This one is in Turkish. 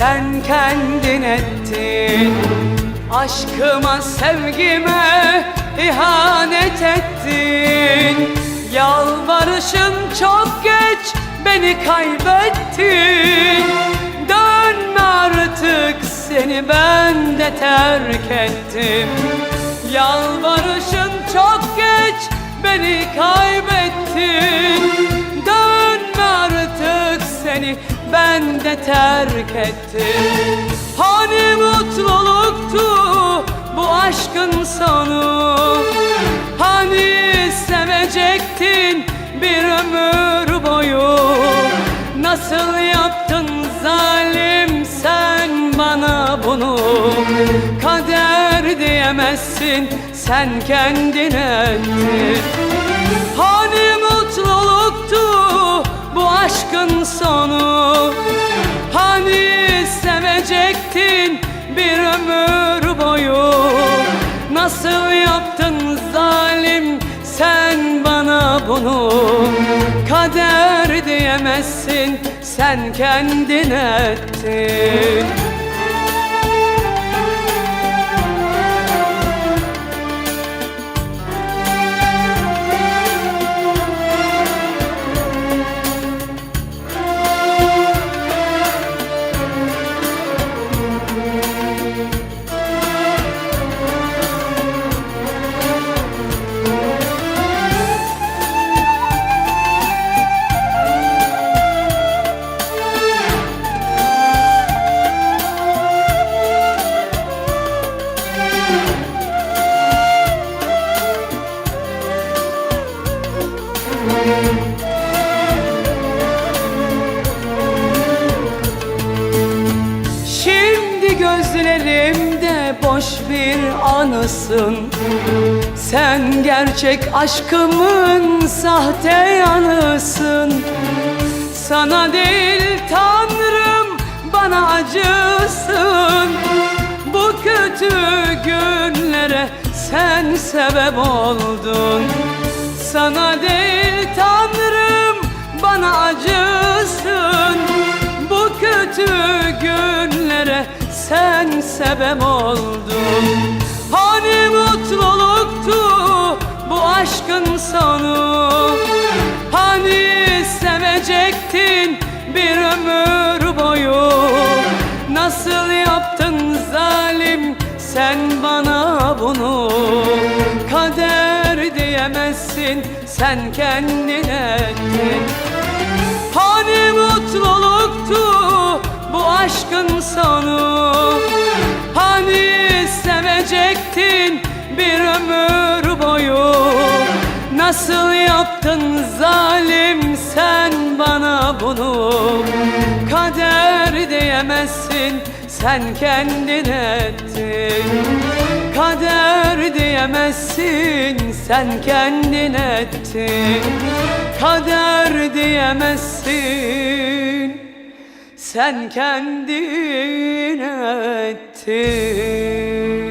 sen kendin ettin. Aşkıma sevgime ihanet ettin. Yalvarışın çok geç beni kaybettin. Dönme artık seni ben de terk ettim. Yalvarışın çok geç beni kaybettin ben de terk ettim Hani mutluluktu bu aşkın sonu? Hani sevecektin bir ömür boyu? Nasıl yaptın zalim sen bana bunu? Kader diyemezsin sen kendin ettin. Hani mutluluktu bu aşkın sonu bir ömür boyu. Nasıl yaptın zalim sen bana bunu? Kader diyemezsin sen kendin ettin bir anısın. Sen gerçek aşkımın sahte yanısın. Sana değil Tanrım bana acısın. Bu kötü günlere sen sebep oldun. Sana değil Tanrım bana acısın. Bu kötü günlere sen sebep oldun sevecektin bir ömür boyu. Nasıl yaptın zalim sen bana bunu. Kader diyemezsin sen kendin ettin. Hani mutluluktu bu aşkın sonu? Hani sevecektin bir ömür boyu? Nasıl yaptın zalim sen bana bunu Kader diyemezsin sen kendin ettin. Kader diyemezsin sen kendin ettin. Kader diyemezsin sen kendin ettin